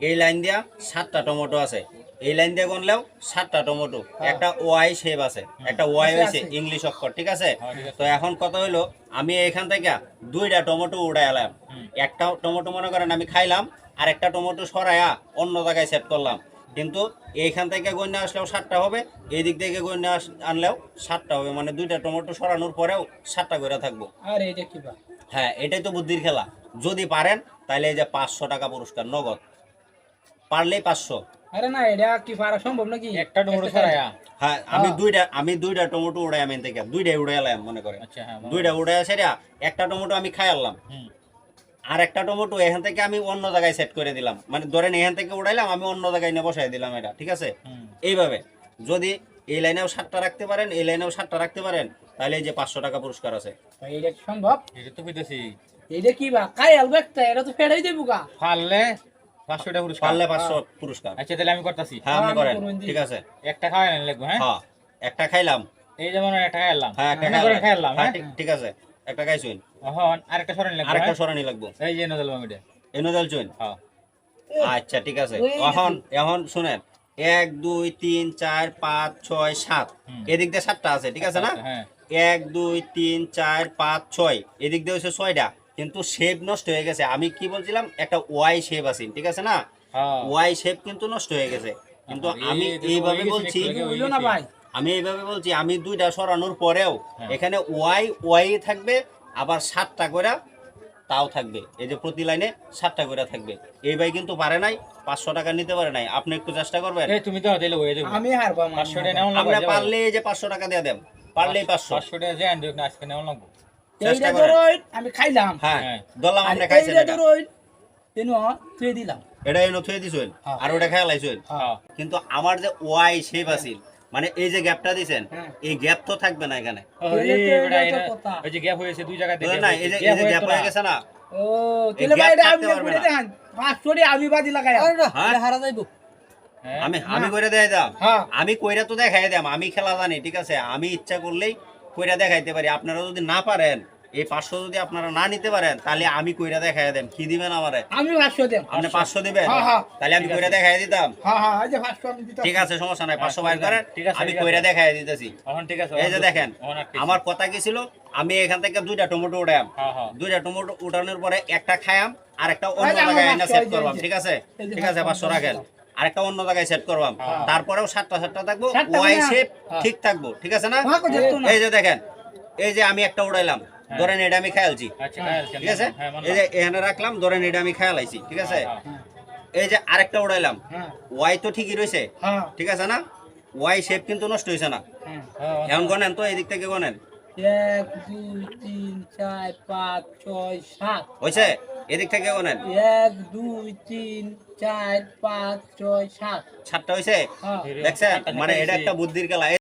এই লাইন দিয়া সাতটা টমেটো আছে। এই লাইন দিয়ে গনলেও সাতটা টমেটো। একটা ওয়াই শেপ আছে। একটা ওয়াই হয়েছে ইংলিশ অক্ষর ঠিক আছে? তো এখন কথা হইল আমি এখান থেকে দুইটা টমেটো উড়াই এলাম একটা টমেটো মনে করেন আমি খাইলাম আর একটা টমেটো সরাইয়া অন্য জায়গায় সেট করলাম। কিন্তু এইখান থেকে গণ্য আসলেও সাতটা হবে এই দিক থেকে গণ্য আনলেও সাতটা হবে। মানে দুইটা টমেটো সরানোর পরেও সাতটা করে থাকব। আরে এটা কি হ্যাঁ এটাই তো বুদ্ধির খেলা। যদি পারেন তাহলে এই যে পাঁচশো টাকা পুরস্কার নগদ। পারলেই পাঁচশো। আরে না এটা কি পারা সম্ভব নাকি? একটা টমেটো সরাইয়া হ্যাঁ। আমি দুইটা আমি দুইটা টমেটো উড়াই আমি থেকে দুইটাই উড়াই এলাম মনে করে আচ্ছা হ্যাঁ দুইটা উড়াই সেটা একটা টমেটো আমি খাই আনলাম। আর একটা টমেটো এখান থেকে আমি অন্য জায়গায় সেট করে দিলাম। মানে ধরেন এখান থেকে উড়াইলাম আমি অন্য জায়গায় নিয়ে বসাই দিলাম এটা ঠিক আছে? এইভাবে। যদি এই লাইনেও সাতটা রাখতে পারেন এই লাইনেও সাতটা রাখতে পারেন তাহলে এই যে পাঁচশো টাকা পুরস্কার আছে। এটা সম্ভব? এটা তো কইতেছি। এটা কি বা? কাই আলবো একটা এটা তো ফেরাই দেবো গা। পারলে পাঁচশো টাকা পুরস্কার। পারলে পাঁচশো পুরস্কার। আচ্ছা তাহলে আমি করতেছি। হ্যাঁ আপনি করেন। ঠিক আছে। একটা খাওয়াই না লাগবে হ্যাঁ? হ্যাঁ একটা খাইলাম। এই যেমন একটা খাইলাম। হ্যাঁ একটা করে খাইলাম হ্যাঁ? হ্যাঁ ঠিক- আছে। একটা খাইছুন? এখন আরেকটা সরান লাগবে আরেকটা হ্যাঁ? সরানি লাগবো। এই যে নজল এনে চুন হ্যাঁ। আচ্ছা ঠিক আছে। এখন এখন শুনেন। এক দুই তিন চার পাঁচ ছয় সাত। এদিক দিয়ে সাতটা আছে ঠিক আছে না? হ্যাঁ। এক দুই তিন চার পাঁচ ছয়। এদিক দিয়ে হচ্ছে ছয়টা। কিন্তু শেপ নষ্ট হয়ে গেছে। আমি কি বলছিলাম? একটা ওয়াই শেপ আছে ঠিক আছে না? হ্যাঁ। ওয়াই শেপ কিন্তু নষ্ট হয়ে গেছে। কিন্তু আমি এইভাবে বলছি না ভাই? আমি এইভাবে বলছি আমি দুইটা সরানোর পরেও হ্যাঁ। এখানে ওয়াই ওয়াই থাকবে আবার সাতটা করে তাও থাকবে। এই যে প্রতি লাইনে সাতটা করে থাকবে। এই ভাই কিন্তু পারে নাই পাঁচশো টাকা নিতে পারে নাই। আপনি একটু চেষ্টা করবেন। তুমি তো দিলে হয়ে যাবে আমি হারবো পাঁচশো টাকা আপনি পারলে এই যে পাঁচশো টাকা দিয়ে দেন। পারলেই পাঁচশো। পাঁচশো টাকা যে আনবে আজকে নেওয়া লাগবে। চেষ্টা করেন। আমি খাইলাম। হ্যাঁ হ্যাঁ। দলাম আপনি খাইছেন এটা। ধরো তুই দিলাম। এটা এনে থুয়ে দিছেন হ্যাঁ। আর ওটা কিন্তু আমার যে ওয়াই শেপ আছিল মানে এই যে গ্যাপটা দিছেন। এই গ্যাপ তো থাকবে না এখানে। এই এই তো বেটা, এটা তো এটা- কথা। ওই যে গ্যাপ হয়েছে দুই জায়গাতে বুঝলেন না এই যে হয়েছে, এই যে gap গ্যাপ হয়ে গেছে না। ও তাহলে ভাই এটা আমি আমি বাদি লাগাই হারা যাইবো। আমি আমি কইরা দেখাই দাম। আমি কইরা তো দেখাই দাম আমি খেলা জানি ঠিক আছে? আমি ইচ্ছা করলেই কইরা দেখাইতে পারি। আপনারা যদি না পারেন এই পাঁচশো যদি আপনারা না নিতে পারেন তাহলে আমি কইরা দেখাই দেম। কি দিবেন আমারে? আমি পাঁচশো দেব। আপনি পাঁচশো দিবেন? হ্যাঁ, হ্যাঁ। তাহলে আমি কইরা দেখাই দিতাম। হ্যাঁ দিতাম। ঠিক আছে সমস্যা নাই পাঁচশো বাইর করেন। ঠিক আছে, আমি কইরা দেখাই দিতেছি। এখন ঠিক আছে এই যে দেখেন আমার কথা কি ছিল? আমি এখান থেকে দুইটা টমেটো উঠাম দুইটা টমেটো উঠানোর পরে একটা খায়াম আর একটা অন্য জায়গায় সেট করবাম ঠিক আছে? ঠিক আছে পাঁচশো রাখেন। আরেকটা অন্য জায়গায় সেট করবাম। হ্যাঁ। তারপরেও সাতটা সাতটা থাকব ওয়াই। শেপ হ্যাঁ। ঠিক থাকব ঠিক আছে না? মাকে যেত না। এই যে দেখেন এই যে আমি একটা উড়াইলাম ধরেন এটা আমি খেয়ালছি। আচ্ছা হ্যাঁ, ঠিক আছে? হ্যাঁ এই যে এখানে রাখলাম ধরেন এটা আমি খেয়ালাইছি ঠিক আছে? হ্যাঁ, হ্যাঁ। এই যে আরেকটা উড়াইলাম হ্যাঁ। ওয়াই তো ঠিকই রয়েছে হ্যাঁ। ঠিক আছে না? ওয়াই শেপ কিন্তু নষ্ট হয়েছে না। হ্যাঁ হ্যাঁ, এখন গনেন তো এই দিক থেকে গনেন এক দুই তিন চার পাঁচ ছয় সাত। হয়েছে এদিক থেকে গনেন এক দুই তিন চার পাঁচ ছয় সাত। সাতটা হয়েছে হ্যাঁ। দেখছেন? মানে এটা একটা বুদ্ধির খেলা।